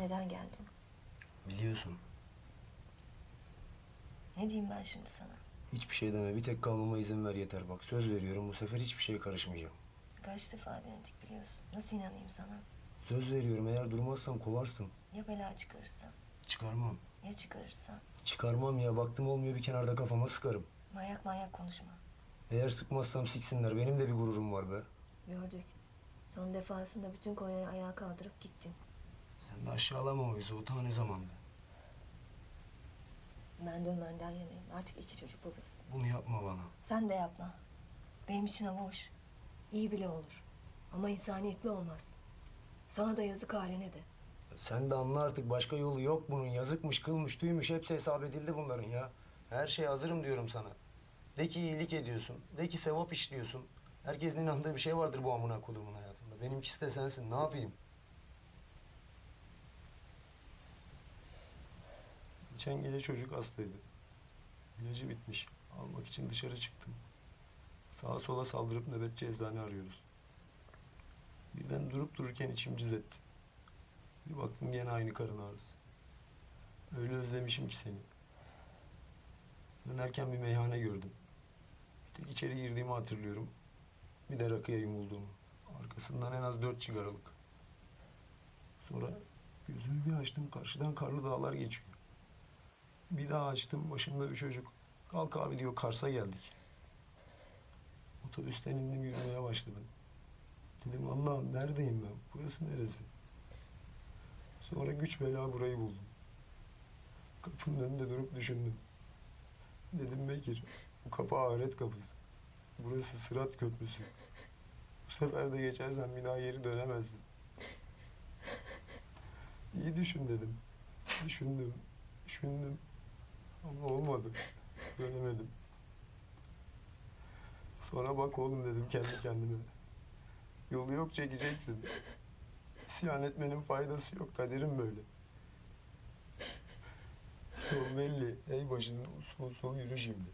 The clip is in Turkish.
Neden geldin? Biliyorsun. Ne diyeyim ben şimdi sana? Hiçbir şey deme. Bir tek kalmama izin ver yeter bak. Söz veriyorum bu sefer hiçbir şeye karışmayacağım. Kaç defa denedik biliyorsun. Nasıl inanayım sana? Söz veriyorum eğer durmazsan kovarsın. Ya bela çıkarırsa? Çıkarmam. Ya çıkarırsa? Çıkarmam ya. Baktım olmuyor bir kenarda kafama sıkarım. Manyak manyak konuşma. Eğer sıkmazsam siksinler. Benim de bir gururum var be. Gördük. Son defasında bütün Konya'yı ayağa kaldırıp gittin. Sen de aşağılama o yüzü. O ta ne zamandı? Ben dönmenden yanayım. Artık iki çocuk babasısın. Bunu yapma bana. Sen de yapma. Benim için ama hoş. İyi bile olur. Ama insaniyetli olmaz. Sana da yazık haline de. Sen de anla artık başka yolu yok bunun. Yazıkmış, kılmış, tüymüş hepsi hesap edildi bunların ya. Her şeye hazırım diyorum sana. De ki iyilik ediyorsun. De ki sevap işliyorsun. Herkesin inandığı bir şey vardır bu amına kodumun hayatında. Benimkisi de sensin. Ne yapayım? Geçen çocuk hastaydı. İlacı bitmiş. Almak için dışarı çıktım. Sağa sola saldırıp nöbetçi eczane arıyoruz. Birden durup dururken içim cız etti. Bir baktım gene aynı karın ağrısı. Öyle özlemişim ki seni. Dönerken bir meyhane gördüm. Bir tek içeri girdiğimi hatırlıyorum. Bir de rakıya yumulduğumu. Arkasından en az dört çıgaralık. Sonra gözümü bir açtım karşıdan karlı dağlar geçiyor. Bir daha açtım başımda bir çocuk. Kalk abi diyor Kars'a geldik. Otobüsten indim yürümeye başladım. Dedim Allah'ım neredeyim ben? Burası neresi? Sonra güç bela burayı buldum. Kapının önünde durup düşündüm. Dedim Bekir, bu kapı ahiret kapısı. Burası Sırat Köprüsü. Bu sefer de geçersen bir daha geri dönemezsin. İyi düşün dedim. Düşündüm, düşündüm. Ama olmadı. Dönemedim. Sonra bak oğlum dedim kendi kendime. Yolu yok çekeceksin. İsyan etmenin faydası yok. Kaderim böyle. Yol belli. Ey başını usul usul yürü şimdi.